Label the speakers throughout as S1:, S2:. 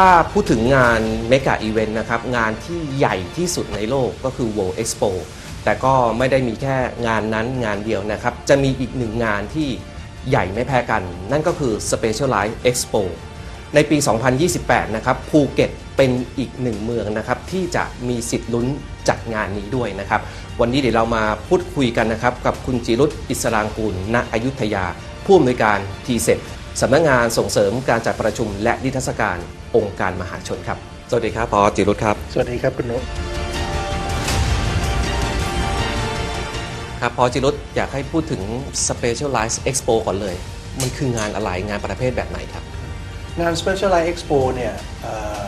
S1: ถ้าพูดถึงงาน Mega Event นะครับ งานที่ใหญ่ที่สุดในโลกก็คือ World Expo แต่ก็ไม่ได้มีแค่งานนั้นงานเดียวนะครับ จะมีอีกหนึ่งงานที่ใหญ่ไม่แพ้กัน นั่นก็คือ Specialized Expo ในปี 2028 นะครับภูเก็ตเป็นอีกหนึ่งเมืองนะครับที่จะมีสิทธิ์ลุ้นจัดงานนี้ด้วยนะครับ วันนี้เดี๋ยวเรามาพูดคุยกันนะครับ กับคุณจิรุตอิสรางกูลณอยุธยา ผู้อำนวยการทีเซ็ สำนักงานส่งเสริมการจัดประชุมและนิทรรศการองค์การมหาชนครับ สวัสดีครับพอจิรุตครับ
S2: สวัสดีครับคุณนุช
S1: ครับพอจิรุตอยากให้พูดถึง Specialized Expo ก่อนเลย มันคืองานอะไรงานประเภทแบบไหนครับ
S2: งาน Specialized Expo เนี่ยเอ่อ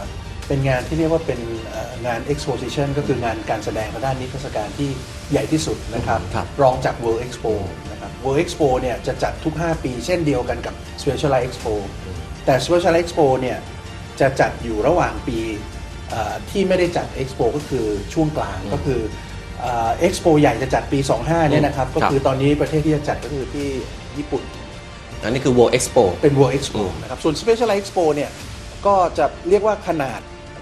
S2: เป็นงานที่เรียกว่าเป็นเอ่องาน exposition ก็คืองานการแสดงทางด้านนิทรรศการที่ใหญ่ที่สุดนะครับ
S1: ครับ
S2: รองจาก World Expo นะครับ World Expo เนี่ยจะจัดทุก 5 ปีเช่นเดียวกันกับ Specialized Expo แต่ Specialized Expo เนี่ยจะจัดอยู่ระหว่างปีเอ่อที่ไม่ได้จัด Expo ก็คือช่วงกลางก็คือเอ็กซ์โปใหญ่จะจัดปี 25 เนี่ยนะครับ ก็คือตอนนี้ประเทศที่จะจัดก็คือที่ญี่ปุ่น
S1: อันนี้คือ World Expo
S2: เป็น World Expo
S1: อืม
S2: นะครับ ส่วน Specialized Expo เนี่ย ก็จะเรียกว่าขนาด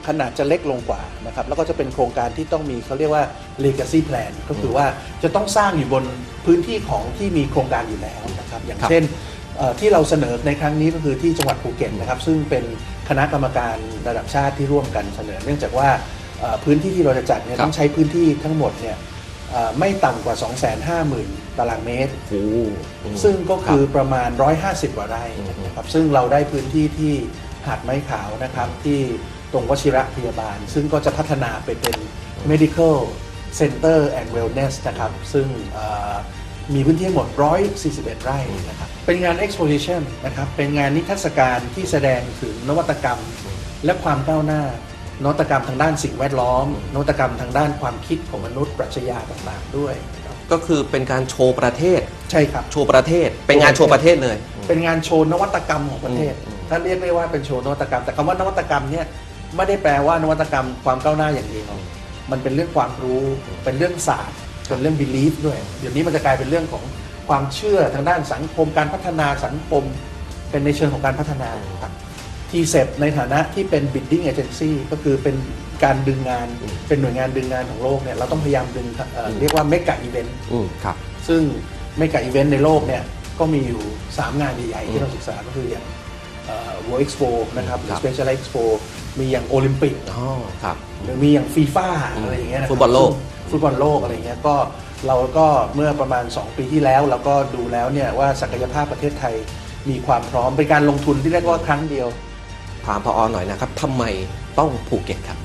S2: ขนาดจะเล็กลงกว่านะครับแล้วก็จะเป็นโครงการที่ต้องมีเขาเรียกว่า legacy plan ก็คือว่าจะต้องสร้างอยู่บนพื้นที่ของที่มีโครงการอยู่แล้วนะครับอย่าง
S1: ครับ
S2: เช่นเอ่อที่เราเสนอในครั้งนี้ก็คือที่จังหวัดภูเก็ตนะครับ ซึ่งเป็นคณะกรรมการระดับชาติที่ร่วมกันเสนอ เนื่องจากว่าเอ่อพื้นที่ที่เราจะจัดเนี่ยต้องใช้พื้นที่ทั้งหมดเนี่ยเอ่อไม่ต่ำกว่า 250,000 ตารางเมตร
S1: โอ้โหอืม
S2: ซึ่งก็คือ
S1: รับ
S2: ประมาณ 150กว่าไร่
S1: อืม
S2: นะครับซึ่งเราได้พื้นที่ที่หาดไม้ขาวนะครับที่ต รงวชิระพยาบาล ซึ่งก็จะพัฒนาไปเป็น medical center and wellness นะครับ ซึ่งเอ่อมีพื้นที่ทั้งหมด 141 ไร่นะครับ เป็นงาน exposition นะครับ เป็นงานนิทรรศการที่แสดงถึงนวัตกรรมและความก้าวหน้า นวัตกรรมทางด้านสิ่งแวดล้อม นวัตกรรมทางด้านความคิดของมนุษย์ปรัชญาต่างๆด้วยนะครับ
S1: ก็คือเป็นการโชว์ประเทศ
S2: ใช่ครับ
S1: โชว์ประเทศ เป็นงานโชว์ประเทศเลย
S2: เป็นงานโชว์นวัตกรรมของประเทศ
S1: อืม
S2: ถ้าเรียกได้ว่าเป็นโชว์นวัตกรรม แต่คำว่านวัตกรรมเนี่ย ไม่ได้แปลว่านวัตกรรมความก้าวหน้าอย่างเดียวมันเป็นเรื่องความรู้เป็นเรื่องศาสตร์เป็นเรื่อง belief ด้วย เดี๋ยวนี้มันจะกลายเป็นเรื่องของความเชื่อทางด้านสังคมการพัฒนาสังคม เป็นในเชิงของการพัฒนาครับทีเซในฐานะที่เป็น bidding agency ก็คือเป็นการดึงงานเป็นหน่วยงานดึงงานของโลกเนี่ยเราต้องพยายามดึงเอ่อเรียกว่า mega event
S1: อืมครับ
S2: ซึ่งไม่กับอีเวนต์ในโลกเนี่ยก็มีอยู่ 3 งานใหญ่ๆที่เราศึกษาก็คืออย่างเอ่อ World Expo นะครับหรือ
S1: ครับ
S2: Special Expo มีอย่างโอลิมปิก
S1: อ๋อครับ
S2: หรือมีอย่างฟีฟ่า
S1: อืม
S2: อะไรอย่างเงี้ยนะครับ
S1: ฟุตบอลโลก
S2: ซึ่งฟุตบอลโลกอะไรอย่างเงี้ยก็เราก็เมื่อประมาณ 2 ปีที่แล้วเราก็ดูแล้วเนี่ยว่าศักยภาพประเทศไทยมีความพร้อมเป็นการลงทุนที่เรียกว่าครั้งเดียว
S1: ถามพอหน่อยนะครับทำไมต้องภูเก็ตครับ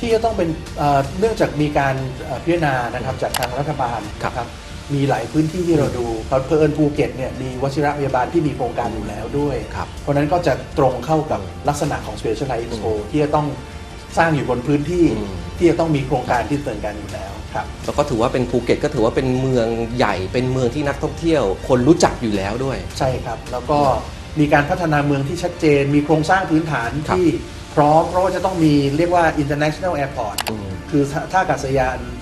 S2: ที่จะต้องเป็นเอ่อเนื่องจากมีการเอ่อพิจารณานะครับจากทางรัฐบาล
S1: ครับ
S2: นะครับ มีหลายพื้นที่ที่เราดูเพราะเพอิญภูเก็ตเนี่ยมีวชิระพยาบาลที่มีโครงการอยู่แล้วด้วย
S1: ครับ
S2: เพราะฉะนั้นก็จะตรงเข้ากับลักษณะของ Specialized Expo ที่จะต้องสร้างอยู่บนพื้นที่
S1: อืม
S2: ที่จะต้องมีโครงการที่ดำเนินการอยู่แล้วครับ
S1: แล้วก็ถือว่าเป็นภูเก็ตก็ถือว่าเป็นเมืองใหญ่เป็นเมืองที่นักท่องเที่ยว คนรู้จักอยู่แล้วด้วย
S2: ใช่ครับ แล้วก็มีการพัฒนาเมืองที่ชัดเจน มีโครงสร้างพื้นฐาน
S1: ครับ
S2: ที่พร้อมเพราะว่าจะต้องมีเรียกว่า international airport
S1: อืม
S2: คือท่าท่าอากาศยานเอ่อ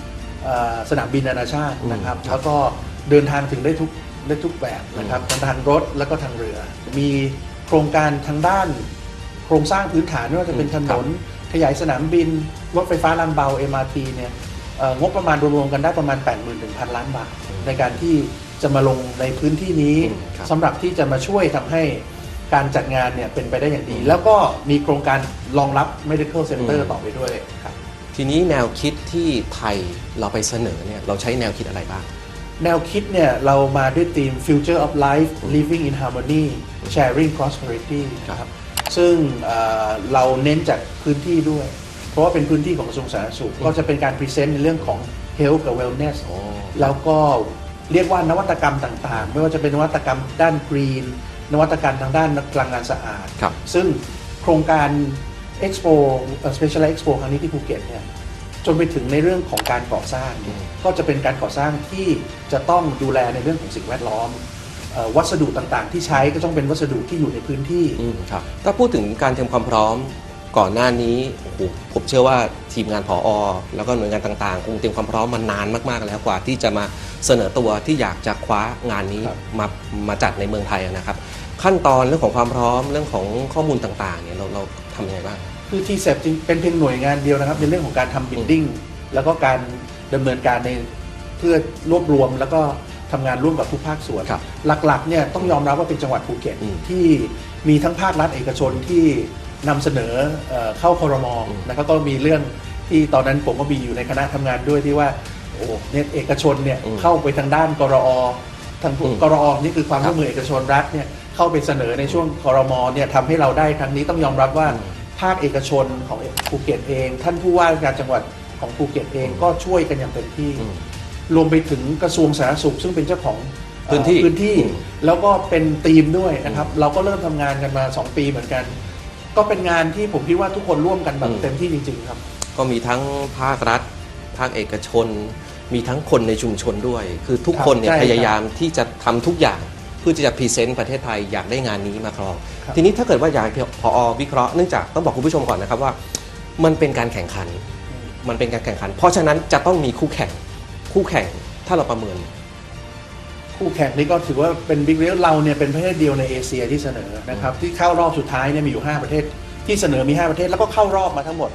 S2: สนามบินนานาชาตินะครับ
S1: อืมครับ
S2: แล้วก็เดินทางถึงได้ทุกได้ทุกแบบนะครับทั้งทางรถแล้วก็ทางเรือ มีโครงการทางด้าน โครงสร้างพื้นฐานไม่ว่าจะเป็นถนน ขยายสนามบิน รถไฟฟ้ารางเบา MRT เนี่ยเอ่องบประมาณรวมๆกันได้ประมาณ 8 1 0 0 0 ล้านบาท ในการที่จะมาลงในพื้นที่นี้
S1: อืมครับ
S2: สำหรับที่จะมาช่วยทำให้การจัดงานเนี่ยเป็นไปได้อย่างดี แล้วก็มีโครงการรองรับ medical center
S1: อืม
S2: ต่อไปด้วยครับ
S1: ทีนี้แนวคิดที่ไทยเราไปเสนอเนี่ยเราใช้แนวคิดอะไรบ้าง
S2: แนวคิดเนี่ย เรามาด้วยธีม future of life living in harmony sharing prosperity นะครับซึ่งเอ่อเราเน้นจากพื้นที่ด้วย เพราะว่าเป็นพื้นที่ของกระทรวงสาธารณสุข ก็จะเป็นการพรีเซนต์ในเรื่องของ health กับ wellness
S1: อ๋อ
S2: แล้วก็เรียกว่านวัตกรรมต่างๆ ไม่ว่าจะเป็นนวัตกรรมด้านกรีน นวัตกรรมทางด้านพลังงานสะอาด
S1: ครับ
S2: ซึ่งโครงการ Expo เอ่อ Special Expo ครั้งนี้ที่ภูเก็ตเนี่ยจนไปถึงในเรื่องของการก่อสร้างเนี่ย
S1: อืม
S2: ก็จะเป็นการก่อสร้างที่จะต้องดูแลในเรื่องของสิ่งแวดล้อมเอ่อวัสดุต่างๆ ที่ใช้ก็ต้องเป็นวัสดุที่อยู่ในพื้นที่
S1: อืมครับถ้าพูดถึงการเตรียมความพร้อมก่อนหน้านี้โอ้โหผมเชื่อว่าทีมงานผออแล้วก็หน่วยงานต่างๆ คงเตรียมความพร้อมมานานมากๆแล้วกว่า ที่จะมาเสนอตัวที่อยากจะคว้างานนี้
S2: ครับ
S1: มามาจัดในเมืองไทยนะครับ ขั้นตอนเรื่องของความพร้อมเรื่องของข้อมูลต่างๆเนี่ยเราเราทำยังไงบ้าง
S2: คือ t c e p จริงเป็นเพียงหน่วยงานเดียวนะครับ ในเรื่องของการทำบิลดิ้งแล้วก็การดำเนินการในเพื่อรวบรวมแล้วก็ทำงานร่วมกับทุกภาคส่วน
S1: ครับ
S2: หลักๆเนี่ยต้องยอมรับว่าเป็นจังหวัดภูเก็ต
S1: อืม
S2: ที่มีทั้งภาครัฐเอกชนที่นำเสนอเอ่อเข้าคอรมอ
S1: อืม
S2: นะครับก็มีเรื่องที่ตอนนั้นผมก็มีอยู่ในคณะทำงานด้วยที่ว่าโอ้เนี่ยเอกชนเนี่ย
S1: อืม
S2: เข้าไปทางด้านกรอทาง
S1: อืม
S2: กรอนี่คือความ
S1: ครับ
S2: ร่วมมือเอกชนรัฐเนี่ย เข้าไปเสนอในช่วงคอรมอเนี่ยทำให้เราได้ครั้งนี้ต้องยอมรับว่า
S1: อืม
S2: ภาคเอกชนของภูเก็ตเอง ท่านผู้ว่าราชการจังหวัดของภูเก็ตเองก็ช่วยกันอย่างเต็มที่
S1: อืม
S2: รวมไปถึงกระทรวงสาธารณสุข ซึ่งเป็นเจ้าของเอ่อ
S1: พื้นที่
S2: พื้นที่
S1: อืม
S2: แล้วก็เป็นทีมด้วยนะครับ เราก็เริ่มทำงานกันมา 2 ปีเหมือนกัน ก็เป็นงานที่ผมคิดว่าทุกคนร่วมกันแบบเต็มที่จริง ๆ ครับ
S1: ก็มีทั้งภาครัฐ ภาคเอกชน มีทั้งคนในชุมชนด้วย คือทุกคนเนี่ย
S2: ครับใช่
S1: พยายามที่จะทำทุกอย่าง เพื่อที่จะพรีเซนต์ประเทศไทยอยากได้งานนี้มาครอง
S2: ครับ
S1: ทีนี้ถ้าเกิดว่าอยากให้พอวิเคราะห์เนื่องจากต้องบอกคุณผู้ชมก่อนนะครับว่า มันเป็นการแข่งขัน มันเป็นการแข่งขัน เพราะฉะนั้นจะต้องมีคู่แข่งคู่แข่งถ้าเราประเมิน
S2: คู่แข่งนี่ก็ถือว่าเป็นบิ๊กเรลเราเนี่ยเป็นประเทศเดียวในเอเชียที่เสนอนะครับที่เข้ารอบสุดท้ายเนี่ยมีอยู่ 5 ประเทศที่เสนอมี 5 ประเทศแล้วก็เข้ารอบมาทั้งหมด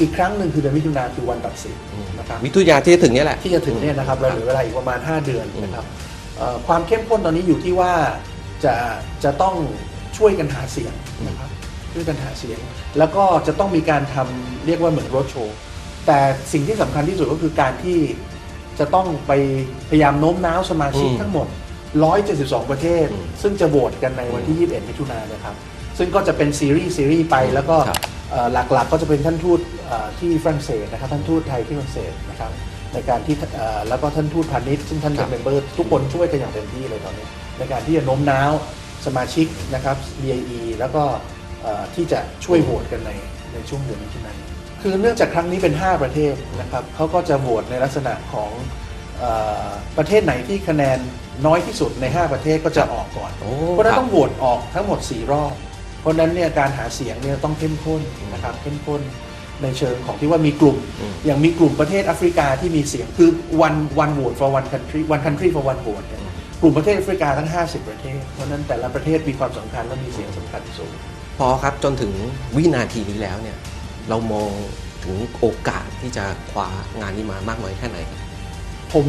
S2: อีกครั้งหนึ่งคือเดือนมิถุนาคือวันตัดสินนะครับ
S1: วิทยาที่จะถึงเนี่ยแหละ
S2: ที่จะถึงเนี่ยนะครับเราเหลือเวลาอีกประมาณ 5 เดือนนะครับเอ่อ ความเข้มข้นตอนนี้อยู่ที่ว่าจะจะต้องช่วยกันหาเสียงนะครับช่วยกันหาเสียง แล้วก็จะต้องมีการทำเรียกว่าเหมือนรถโชว์แต่สิ่งที่สำคัญที่สุดก็คือการที่จะต้องไปพยายามโน้มน้าวสมาชิก
S1: อืม
S2: ทั้งหมด 172 ประเทศ
S1: อืม
S2: ซึ่งจะโหวตกันในวันที่ 21 มิถุนายนนะครับ ซึ่งก็จะเป็นซีรีส์ซีรีส์ไปแล้วก็
S1: ครับ
S2: เอ่อหลักๆก็จะเป็นท่านทูตเอ่อที่ฝรั่งเศสนะครับท่านทูตไทยที่ฝรั่งเศสนะครับ ในการที่เอ่อแล้วก็ท่านทูตพาณิชย์ซึ่งท่าน
S1: ครั
S2: เป็น
S1: บ
S2: เมมเบอร์ทุกคนช่วยกันอย่างเต็มที่เลยตอนนี้ ในการที่จะโน้มน้าวสมาชิกนะครับ BIE แล้วก็เอ่อที่จะช่วยโหวตกันในในช่วงเดือนมิถุนายนคือเนื่องจากครั้งนี้เป็น 5 ประเทศนะครับเขาก็จะโหวตในลักษณะของเอ่อประเทศไหนที่คะแนนน้อยที่สุดใน 5 ประเทศก็จะออกก่อน
S1: โอ้
S2: เพราะฉะนั้น
S1: ครับ
S2: ต้องโหวตออกทั้งหมด 4 รอบ เพราะฉะนั้นเนี่ยการหาเสียงเนี่ยต้องเข้มข้นนะครับเข้มข้น ในเชิงของที่ว่ามีกลุ่ม
S1: อืม
S2: อย่างมีกลุ่มประเทศแอฟริกาที่มีเสียงคือ one one vote for one country one country for one vote เนี่ยกลุ่มประเทศแอฟริกาทั้ง 50 ประเทศ เพราะฉะนั้นแต่ละประเทศมีความสำคัญและมีเสียงสำคัญสูง
S1: พอครับจนถึงวินาทีนี้แล้วเนี่ยเรามองถึงโอกาสที่จะคว้างานนี้มามากน้อยแค่ไหนครับ
S2: ผม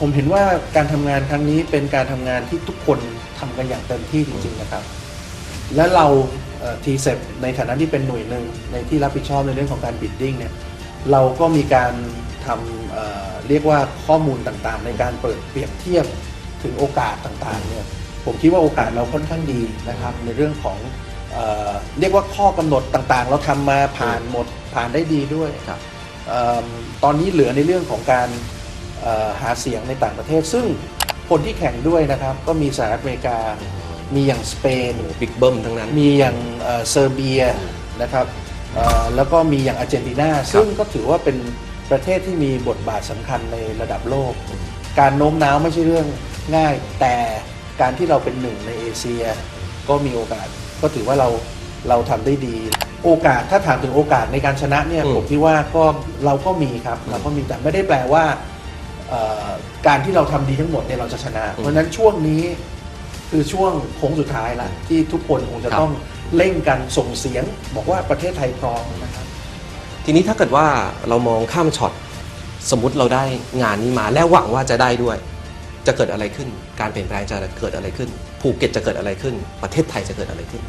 S2: ผมเห็นว่าการทำงานครั้งนี้เป็นการทำงานที่ทุกคนทำกันอย่างเต็มที่จริงๆนะครับ และเรา ทีเซในฐานะที่เป็นหน่วยหนึ่งในที่รับผิดชอบในเรื่องของการบิดดิ้งเนี่ยเราก็มีการทำเอ่อเรียกว่าข้อมูลต่างๆ ในการเปิดเปรียบเทียบถึงโอกาสต่างๆเนี่ยผมคิดว่าโอกาสเราค่อนข้างดีนะครับในเรื่องของเอ่อเรียกว่าข้อกำหนดต่างๆ เราทำมาผ่านหมดผ่านได้ดีด้วย
S1: ครับ
S2: เอิ่มตอนนี้เหลือในเรื่องของการเอ่อหาเสียงในต่างประเทศ ซึ่งคนที่แข่งด้วยนะครับก็มีสหรัฐอเมริกา มีอย่างสเปน
S1: บิ๊กเบิ้มทั้งนั้น
S2: มีอย่างเอ่อเซอร์เบียนะครับเอ่อแล้วก็มีอย่างอาร์เจนตินาซึ่งก็ถือว่าเป็นประเทศที่มีบทบาทสำคัญในระดับโลก การโน้มน้าวไม่ใช่เรื่องง่าย แต่การที่เราเป็นหนึ่งในเอเชีย ก็มีโอกาสก็ถือว่าเราเราทำได้ดี โอกาสถ้าถามถึงโอกาสในการชนะเนี่ย
S1: อืม
S2: ผมคิดว่าก็เราก็มีครับเราก็มีแต่ไม่ได้แปลว่าเอ่อการที่เราทำดีทั้งหมดเนี่ยเราจะชนะ เพราะฉะนั้นช่วงนี้ คือช่วงโค้งสุดท้ายละที่ทุกคนคงจะ
S1: ครับ
S2: ต้องเร่งกันส่งเสียง บอกว่าประเทศไทยพร้อมนะครับ
S1: ทีนี้ถ้าเกิดว่าเรามองข้ามช็อตสมมุติเราได้งานนี้มาแล้วหวังว่าจะได้ด้วย จะเกิดอะไรขึ้น การเปลี่ยนแปลงจะเกิดอะไรขึ้น ภูเก็ตจะเกิดอะไรขึ้น ประเทศไทยจะเกิดอะไรขึ้น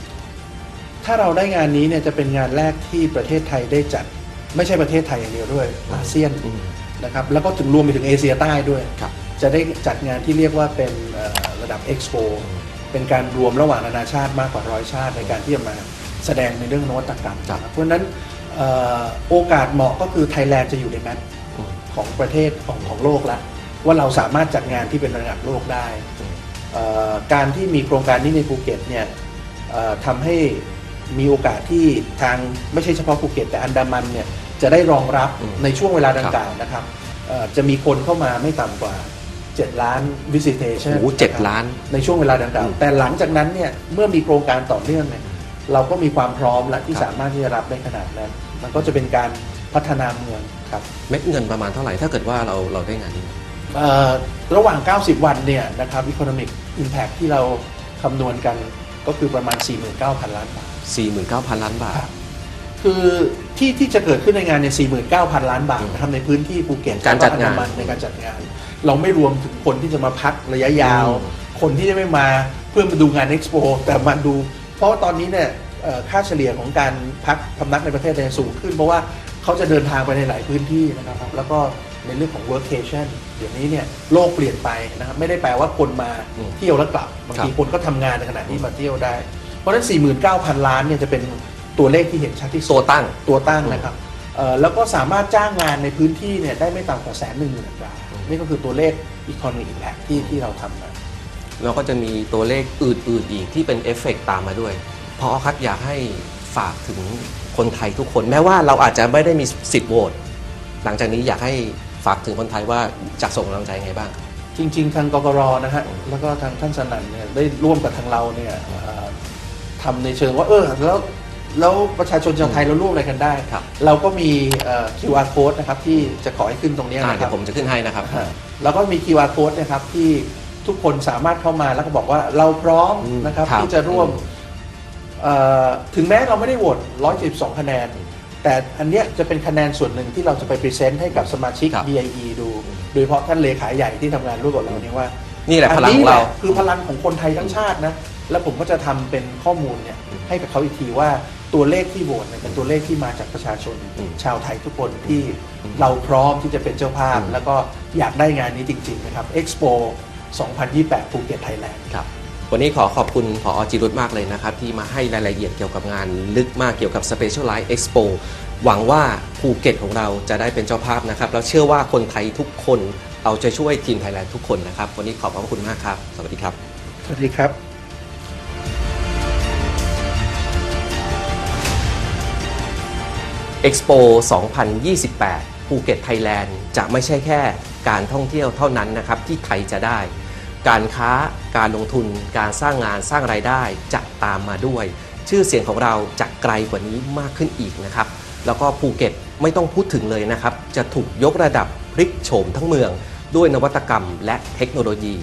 S2: ถ้าเราได้งานนี้เนี่ยจะเป็นงานแรกที่ประเทศไทยได้จัด ไม่ใช่ประเทศไทยอย่างเดียวด้วยอาเซียน
S1: อืม
S2: นะครับแล้วก็ถึงรวมไปถึงเอเชียใต้ด้วย
S1: ครับ
S2: จะได้จัดงานที่เรียกว่าเป็นเอ่อ ระดับเอ็กซ์โปเป็นการรวมระหว่างนานาชาติมากกว่าร้อยชาติในการที่จะมาแสดงในเรื่องนวัตกรรม
S1: ครับ
S2: เพราะฉะนั้นเอ่อโอกาสเหมาะก็คือไทยแลนด์จะอยู่ในแมต
S1: อืม
S2: ของประเทศของของโลกแล้วว่าเราสามารถจัดงานที่เป็นระดับโลกได้
S1: อืม
S2: เอ่อการที่มีโครงการนี้ในภูเก็ตเนี่ยเอ่อทำให้มีโอกาสที่ทางไม่ใช่เฉพาะภูเก็ตแต่อันดามันเนี่ยจะได้รองรับ
S1: อืม
S2: ในช่วงเวลาดังกล่าวนะครับเอ่อจะมีคนเข้ามาไม่ต่ำกว่า 7 ล้าน visitation
S1: โอ้โหเจ็ดล้าน
S2: ในช่วงเวลาดังกล่าว
S1: อืม
S2: แต่หลังจากนั้นเนี่ยเมื่อมีโครงการต่อเนื่องเนี่ยเราก็มีความพร้อมและที่
S1: ครับ
S2: สามารถที่จะรับได้ขนาดนั้น มันก็จะเป็นการพัฒนาเมืองครับ
S1: เม็ดเงินประมาณเท่าไหร่ ถ้าเกิดว่าเราเราได้งานนี้มา
S2: เอ่อระหว่าง 90 วันเนี่ยนะครับ Economic Impact ที่เราคำนวณกันก็คือประมาณ 49,000 ล้านบาท
S1: 49,000 ล้านบาท
S2: ครับคือที่ที่จะเกิดขึ้นในงานเนี่ย49,000 ล้านบาทนะครับในพื้นที่ภูเก็ต
S1: การจัดงาน
S2: แล้วอัดมัในการจัดงาน เราไม่รวมถึงคนที่จะมาพักระยะยาว
S1: อืม
S2: คนที่จะไม่มาเพื่อมาดูงานเอ็กซ์โปแต่มาดู เพราะว่าตอนนี้เนี่ยเอ่อค่าเฉลี่ยของการพักพำนักในประเทศเนี่ยสูงขึ้น เพราะว่าเขาจะเดินทางไปในหลายพื้นที่นะครับ แล้วก็ในเรื่องของ workation เดี๋ยวนี้เนี่ยโลกเปลี่ยนไปนะครับไม่ได้แปลว่าคนมา
S1: อืม
S2: เที่ยวแล้วกลับบางที
S1: ครับ
S2: คนก็ทำงานในขณะที่มาเที่ยวได้ เพราะฉะนั้น 49,000 ล้านเนี่ยจะเป็นตัวเลขที่เห็นชัดที่สุด
S1: ตัวตั้ง
S2: ตัวตั้งนะครับ เอ่อแล้วก็สามารถจ้างงานในพื้นที่เนี่ยได้ไม่ต่ำกว่าแสนหนึ่งหมื่นบาทนี่ก็คือตัวเลข Economic Impact ที่ที่เราทำมา
S1: แล้วก็จะมีตัวเลขอื่น ๆ อีกที่เป็นเอฟเฟกต์ตามมาด้วยพอครับอยากให้ฝากถึงคนไทยทุกคน แม้ว่าเราอาจจะไม่ได้มีสิทธิ์โหวตหลังจากนี้อยากให้ฝากถึงคนไทยว่าจะส่งกำลังใจไงบ้าง
S2: จริง ๆ ทางกกรนะฮะแล้วก็ทางท่านสนั่นเนี่ยได้ร่วมกับทางเราเนี่ยเอ่อทำในเชิงว่าเออแล้ว แล้วประชาชนชาวไทยเราร่วมอะไรกันได้
S1: ครับ
S2: เราก็มีเอ่อ QR code นะครับที่จะขอให้ขึ้นตรงเนี้ย
S1: อ่า
S2: นะค
S1: เดี๋
S2: รั
S1: ย
S2: บ
S1: วผมจะขึ้นให้นะครับ
S2: ฮะแล้วก็มี QR code นะครับที่ทุกคนสามารถเข้ามาแล้วก็บอกว่าเราพร้อม
S1: อืม
S2: นะครับ
S1: ครับ
S2: ที่จะร่วม
S1: อืม
S2: เอ่อถึงแม้เราไม่ได้โหวต172 คะแนน แต่อันเนี้ยจะเป็นคะแนนส่วนหนึ่งที่เราจะไปพรีเซนต์ให้กับสมาชิก
S1: ครับ
S2: DIE ดู โดยเฉพาะท่านเลขาใหญ่ที่ทำงานร่วมกับเราเนี่ยว่า
S1: นี่แหละพลังของเรา
S2: นนี้แหละคือพลังของคนไทยทั้งชาตินะ แล้วผมก็จะทำเป็นข้อมูลเนี่ยให้กับเขาอีกทีว่า ตัวเลขที่โหวตเนี่ยเป็นตัวเลขที่มาจากประชาชน
S1: อืม
S2: ชาวไทยทุกคนที่เราพร้อมที่จะเป็นเจ้าภาพ
S1: อืม
S2: แล้วก็อยากได้งานนี้จริง ๆ นะครับ Expo 2028ภูเก็ตไทยแลนด์
S1: ครับวันนี้ขอขอบคุณผอจิรุตมากเลยนะครับ ที่มาให้รายละเอียดเกี่ยวกับงานลึกมากเกี่ยวกับ Specialized Expo หวังว่าภูเก็ตของเราจะได้เป็นเจ้าภาพนะครับ แล้วเชื่อว่าคนไทยทุกคนเอาใจช่วยทีมไทยแลนด์ทุกคนนะครับ วันนี้ขอบพระคุณมากครับ สวัสดีครับ
S2: สวัสดีครับ
S1: Expo 2028 ภูเก็ตไทยแลนด์จะไม่ใช่แค่การท่องเที่ยวเท่านั้นนะครับที่ไทยจะได้ การค้าการลงทุนการสร้างงานสร้างรายได้จะตามมาด้วย ชื่อเสียงของเราจะไกลกว่านี้มากขึ้นอีกนะครับ แล้วก็ภูเก็ตไม่ต้องพูดถึงเลยนะครับ จะถูกยกระดับพลิกโฉมทั้งเมือง ด้วยนวัตกรรมและเทคโนโลยี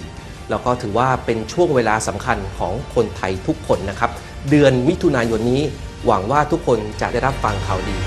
S1: แล้วก็ถือว่าเป็นช่วงเวลาสำคัญของคนไทยทุกคนนะครับ เดือนมิถุนายนนี้หวังว่าทุกคนจะได้รับฟังข่าวดี